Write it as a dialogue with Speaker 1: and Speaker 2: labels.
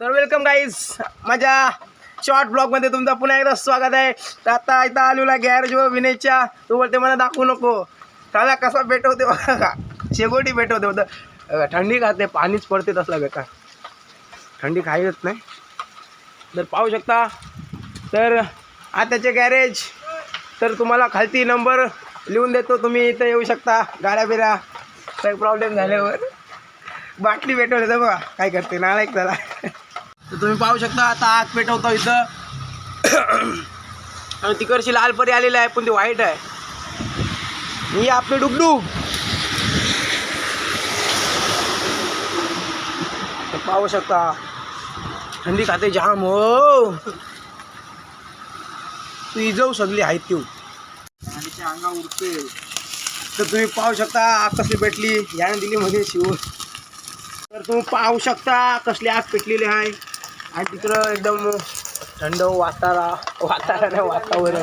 Speaker 1: तर welcome guys माझ्या short ब्लॉगमध्ये तुमचं पुन्हा एकदा स्वागत आहे. तर आता इथं आलेला गॅरेजवर विनेच्या तू बोलते मला दाखवू नको. त्याला कसा भेटवते बघा शेगोटी भेटवते होतं थंडी खाते पाणीच पडते तसला बेकार थंडी खायच नाही. तर पाहू शकता. तर आताचे गॅरेज. तर तुम्हाला खालती नंबर लिहून देतो. तुम्ही इथं येऊ शकता. गाड्या बिड्या काही प्रॉब्लेम झाल्यावर. बाटली पेटवली तर बघा काय करते. नालायक त्याला तर तुम्ही पाहू शकता आता आग पेटवतो इथं. आणि तिकडची लाल परी आलेली आहे पण ती व्हाईट आहे. ही आपली डुगडुग तर पाहू शकता थंडी खाते जाम हो. तू इजव सगळी आहेत ती. अंगा उडते. तर तुम्ही पाहू शकता आग कसली पेटली. याने दिली मध्ये शिवून. तर तुम्ही पाहू शकता कसली आग पेटलेली आहे. आणि तिकडं एकदम थंड वातारा वातावरण वातावरण.